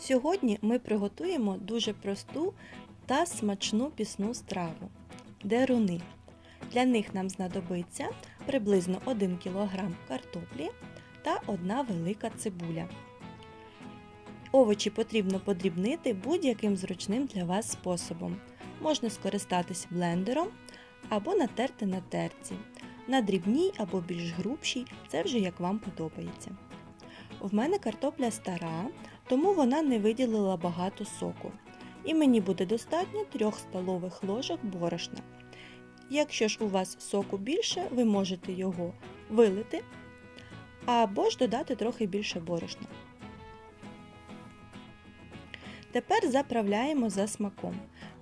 Сьогодні ми приготуємо дуже просту та смачну пісну страву деруни. Для них нам знадобиться приблизно 1 кг картоплі та 1 велика цибуля. Овочі потрібно подрібнити будь-яким зручним для вас способом. Можна скористатись блендером або натерти на терці. На дрібній або більш грубшій, це вже як вам подобається. В мене картопля стара, тому вона не виділила багато соку. І мені буде достатньо 3 столових ложок борошна. Якщо ж у вас соку більше, ви можете його вилити або ж додати трохи більше борошна. Тепер заправляємо за смаком.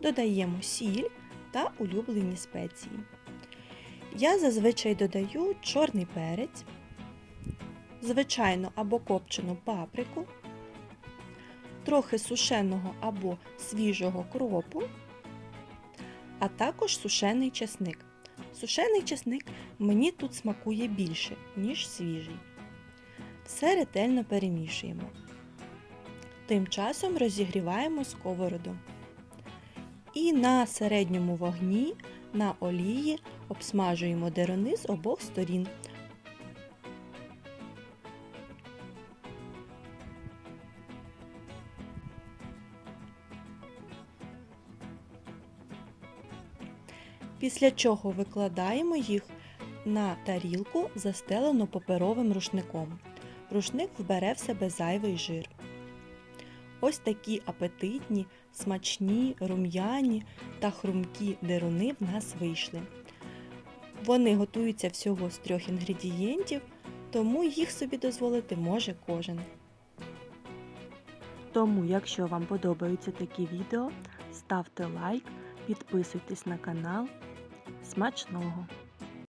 Додаємо сіль та улюблені спеції. Я зазвичай додаю чорний перець, звичайну або копчену паприку, трохи сушеного або свіжого кропу, а також сушений чесник. Сушений чесник мені тут смакує більше, ніж свіжий. Все ретельно перемішуємо. Тим часом розігріваємо сковороду. І на середньому вогні на олії обсмажуємо деруни з обох сторін. Після чого викладаємо їх на тарілку, застелену паперовим рушником. Рушник вбере в себе зайвий жир. Ось такі апетитні, смачні, рум'яні та хрумкі деруни в нас вийшли. Вони готуються всього з трьох інгредієнтів, тому їх собі дозволити може кожен. Тому, якщо вам подобаються такі відео, ставте лайк, підписуйтесь на канал. Смачного!